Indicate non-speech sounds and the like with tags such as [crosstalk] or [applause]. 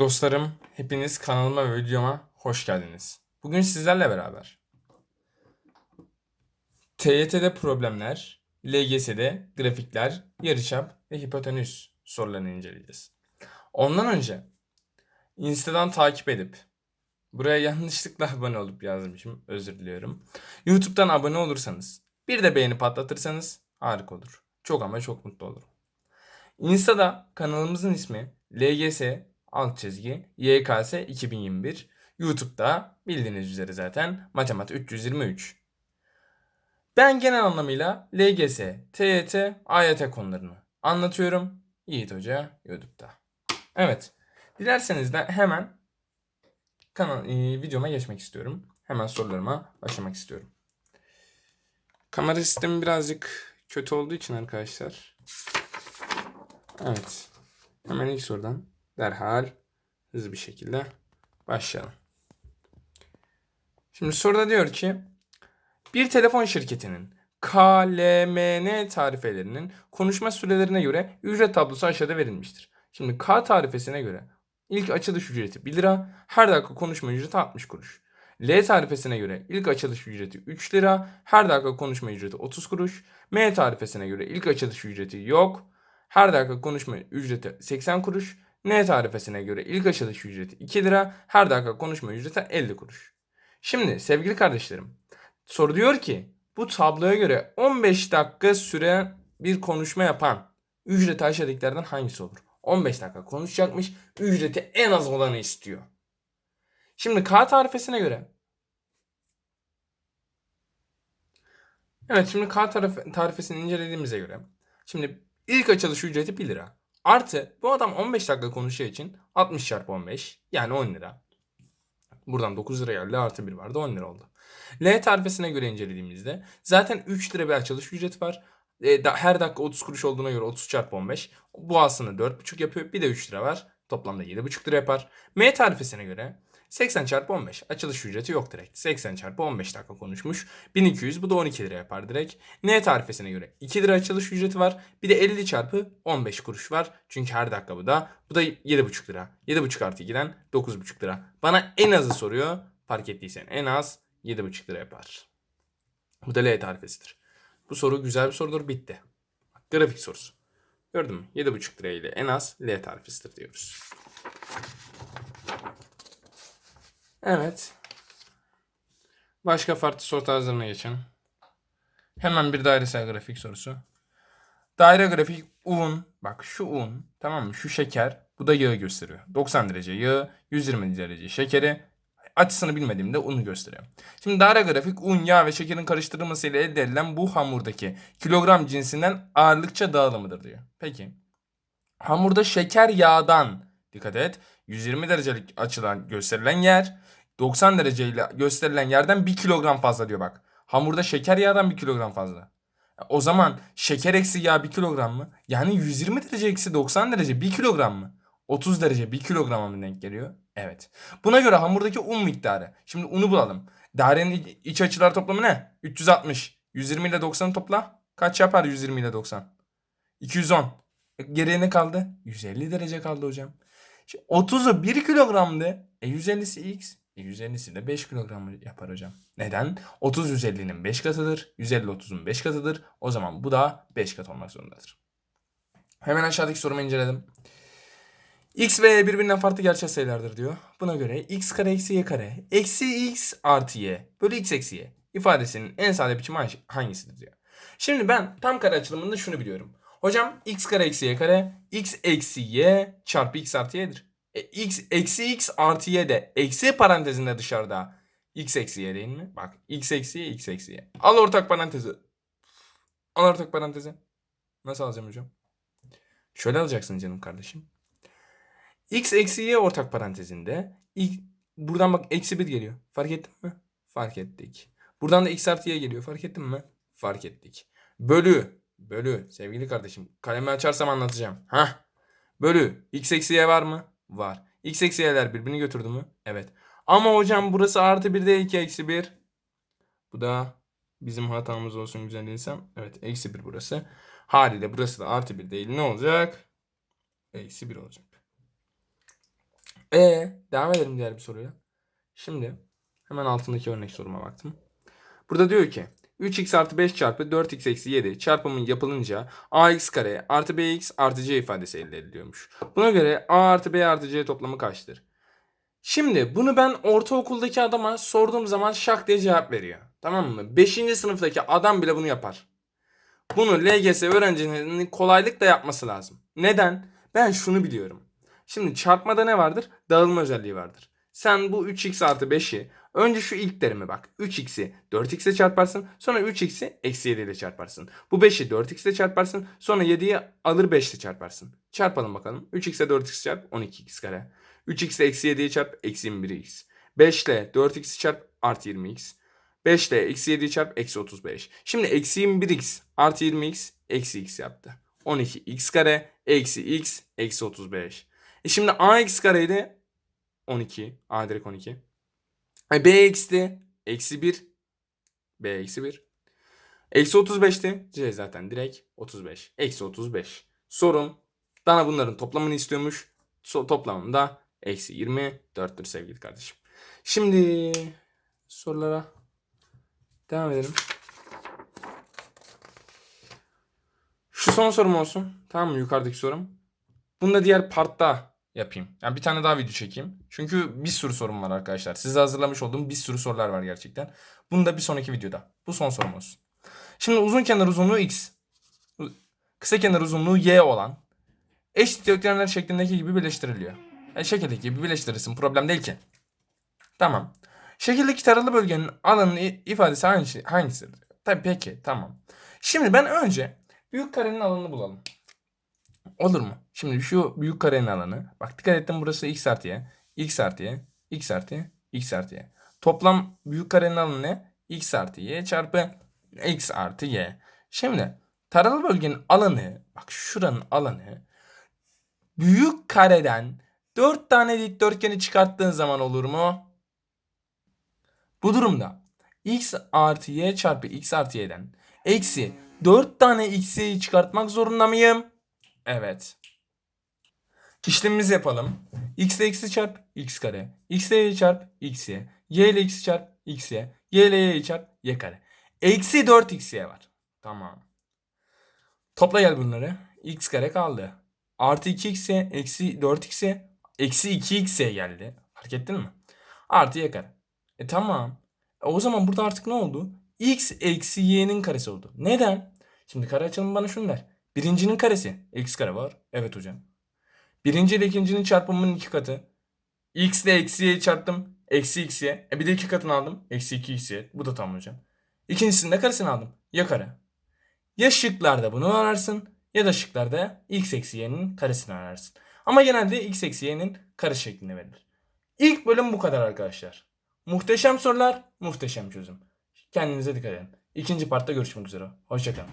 Dostlarım, hepiniz kanalıma ve videoma hoş geldiniz. Bugün sizlerle beraber TYT'de problemler, LGS'de grafikler, yarıçap ve hipotenüs sorularını inceleyeceğiz. Ondan önce Insta'dan takip edip buraya yanlışlıkla [laughs] abone olup yazmışım. Özür diliyorum. YouTube'dan abone olursanız bir de beğeni patlatırsanız harika olur. Çok ama çok mutlu olurum. Insta'da kanalımızın ismi LGS alt çizgi YKS 2021. YouTube'da bildiğiniz üzere zaten Matematik 323. Ben genel anlamıyla LGS, TYT, AYT konularını anlatıyorum. Yiğit Hoca YouTube'da. Evet. Dilerseniz de hemen kanal e, videoma geçmek istiyorum. Hemen sorularıma başlamak istiyorum. Kamera sistemi birazcık kötü olduğu için arkadaşlar. Evet. Hemen ilk sorudan derhal hızlı bir şekilde başlayalım. Şimdi soruda diyor ki bir telefon şirketinin KLMN tarifelerinin konuşma sürelerine göre ücret tablosu aşağıda verilmiştir. Şimdi K tarifesine göre ilk açılış ücreti 1 lira, her dakika konuşma ücreti 60 kuruş. L tarifesine göre ilk açılış ücreti 3 lira, her dakika konuşma ücreti 30 kuruş. M tarifesine göre ilk açılış ücreti yok, her dakika konuşma ücreti 80 kuruş. N tarifesine göre ilk açılış ücreti 2 lira, her dakika konuşma ücreti 50 kuruş. Şimdi sevgili kardeşlerim, soru diyor ki bu tabloya göre 15 dakika süre bir konuşma yapan ücreti aşağıdakilerden hangisi olur? 15 dakika konuşacakmış, ücreti en az olanı istiyor. Şimdi K tarifesine göre Evet şimdi K tarif- tarifesini incelediğimize göre şimdi ilk açılış ücreti 1 lira. Artı bu adam 15 dakika konuşacağı için 60 çarpı 15 yani 10 lira. Buradan 9 lira geldi artı 1 vardı 10 lira oldu. L tarifesine göre incelediğimizde zaten 3 lira bir açılış ücreti var. E, her dakika 30 kuruş olduğuna göre 30 çarpı 15. Bu aslında 4,5 yapıyor. Bir de 3 lira var. Toplamda 7,5 lira yapar. M tarifesine göre 80 çarpı 15. Açılış ücreti yok direkt. 80 çarpı 15 dakika konuşmuş. 1200 bu da 12 lira yapar direkt. N tarifesine göre 2 lira açılış ücreti var. Bir de 50 çarpı 15 kuruş var. Çünkü her dakika bu da. Bu da 7,5 lira. 7,5 artı 2'den 9,5 lira. Bana en azı soruyor. Fark ettiysen en az 7,5 lira yapar. Bu da L tarifesidir. Bu soru güzel bir sorudur. Bitti. Grafik sorusu. Gördün mü? 7,5 lira ile en az L tarifesidir diyoruz. Evet. Başka farklı soru tarzlarına geçelim. Hemen bir dairesel grafik sorusu. Daire grafik un. Bak şu un. Tamam mı? Şu şeker. Bu da yağı gösteriyor. 90 derece yağı. 120 derece şekeri. Açısını bilmediğimde unu gösteriyor. Şimdi daire grafik un, yağ ve şekerin karıştırılmasıyla elde edilen bu hamurdaki kilogram cinsinden ağırlıkça dağılımıdır diyor. Peki. Hamurda şeker yağdan dikkat et. 120 derecelik açıdan gösterilen yer 90 dereceyle gösterilen yerden 1 kilogram fazla diyor bak. Hamurda şeker yağdan 1 kilogram fazla. O zaman şeker eksi yağ 1 kilogram mı? Yani 120 derece eksi 90 derece 1 kilogram mı? 30 derece 1 kilograma mı denk geliyor? Evet. Buna göre hamurdaki un miktarı. Şimdi unu bulalım. Dairenin iç açılar toplamı ne? 360. 120 ile 90'ı topla. Kaç yapar 120 ile 90? 210. E, Geriye ne kaldı? 150 derece kaldı hocam. Şimdi 30'u 1 kilogramdı. E 150'si x. E 150'si de 5 kilogram yapar hocam. Neden? 30 150'nin 5 katıdır. 150 30'un 5 katıdır. O zaman bu da 5 kat olmak zorundadır. Hemen aşağıdaki sorumu inceledim. X ve Y birbirinden farklı gerçek sayılardır diyor. Buna göre x kare eksi y kare eksi x artı y bölü x eksi y ifadesinin en sade biçimi hang- hangisidir diyor. Şimdi ben tam kare açılımında şunu biliyorum. Hocam x kare eksi y kare x eksi y çarpı x artı y'dir. E, x eksi x artı y de eksi parantezinde dışarıda x eksi y değil mi? Bak x eksi y x eksi y. Al ortak parantezi. Al ortak parantezi. Nasıl alacağım hocam? Şöyle alacaksın canım kardeşim. X eksi y ortak parantezinde ilk, buradan bak eksi 1 geliyor. Fark ettin mi? Fark ettik. Buradan da x artı y geliyor. Fark ettin mi? Fark ettik. Bölü. Bölü. Sevgili kardeşim. Kalemi açarsam anlatacağım. Hah. Bölü. X eksi var mı? Var. X eksi y'ler birbirini götürdü mü? Evet. Ama hocam burası artı 1 değil ki eksi 1. Bu da bizim hatamız olsun güzel insan. Evet eksi 1 burası. Haliyle burası da artı 1 değil. Ne olacak? Eksi 1 olacak. E devam edelim diğer bir soruyla. Şimdi hemen altındaki örnek soruma baktım. Burada diyor ki 3x artı 5 çarpı 4x eksi 7 çarpımı yapılınca ax kare artı bx artı c ifadesi elde ediliyormuş. Buna göre a artı b artı c toplamı kaçtır? Şimdi bunu ben ortaokuldaki adama sorduğum zaman şak diye cevap veriyor. Tamam mı? 5. sınıftaki adam bile bunu yapar. Bunu LGS öğrencilerinin kolaylıkla yapması lazım. Neden? Ben şunu biliyorum. Şimdi çarpmada ne vardır? Dağılma özelliği vardır. Sen bu 3x artı 5'i önce şu ilk terime bak. 3x'i 4x'e çarparsın. Sonra 3x'i eksi 7 ile çarparsın. Bu 5'i 4x ile çarparsın. Sonra 7'yi alır 5 ile çarparsın. Çarpalım bakalım. 3x'e 4x çarp 12x kare. 3x ile eksi 7'yi çarp eksi 21x. 5 ile 4x'i çarp artı 20x. 5 ile eksi 7'yi çarp eksi 35. Şimdi eksi 21x artı 20x eksi x yaptı. 12x kare eksi x eksi 35. E şimdi ax kareydi 12. A direkt 12. E b x'ti. Eksi 1. b eksi 1. Eksi 35'ti. c zaten direkt 35. Eksi 35. Sorum bana bunların toplamını istiyormuş. So toplamım da eksi 24'tür sevgili kardeşim. Şimdi sorulara devam edelim. Şu son sorum olsun. Tamam mı yukarıdaki sorum? Bunu da diğer partta yapayım. Yani bir tane daha video çekeyim. Çünkü bir sürü sorum var arkadaşlar. Size hazırlamış olduğum bir sürü sorular var gerçekten. Bunu da bir sonraki videoda. Bu son sorum olsun. Şimdi uzun kenar uzunluğu x. Kısa kenar uzunluğu y olan eşit dikdörtgenler şeklindeki gibi birleştiriliyor. Yani şekildeki gibi birleştirirsin. Problem değil ki. Tamam. Şekildeki taralı bölgenin alanının i- ifadesi hangisi, hangisidir? Tabii peki tamam. Şimdi ben önce büyük karenin alanını bulalım. Olur mu? Şimdi şu büyük karenin alanı. Bak dikkat ettim burası x artı y. x artı y. x artı y. x artı y. Toplam büyük karenin alanı ne? x artı y çarpı x artı y. Şimdi taralı bölgenin alanı bak şuranın alanı büyük kareden 4 tane dikdörtgeni çıkarttığın zaman olur mu? Bu durumda x artı y çarpı x artı y'den eksi 4 tane x'i çıkartmak zorunda mıyım? Evet. İşlemimizi yapalım. x ile x'i çarp x kare. x ile y çarp x y. ile x çarp x y. ile y çarp y kare. Eksi 4 x y var. Tamam. Topla gel bunları. x kare kaldı. Artı 2 x y eksi 4 x y eksi 2 x y geldi. Fark ettin mi? Artı y kare. E tamam. E, o zaman burada artık ne oldu? x eksi y'nin karesi oldu. Neden? Şimdi kare açalım bana şunu der. Birincinin karesi. X kare var. Evet hocam. Birinci ile ikincinin çarpımının iki katı. X ile eksi y'yi çarptım. Eksi x y. E bir de iki katını aldım. Eksi 2 x y. Bu da tamam hocam. İkincisinin de karesini aldım. Ya kare. Ya şıklarda bunu ararsın ya da şıklarda x eksi y'nin karesini ararsın. Ama genelde x eksi y'nin kare şeklinde verilir. İlk bölüm bu kadar arkadaşlar. Muhteşem sorular, muhteşem çözüm. Kendinize dikkat edin. İkinci partta görüşmek üzere. Hoşçakalın.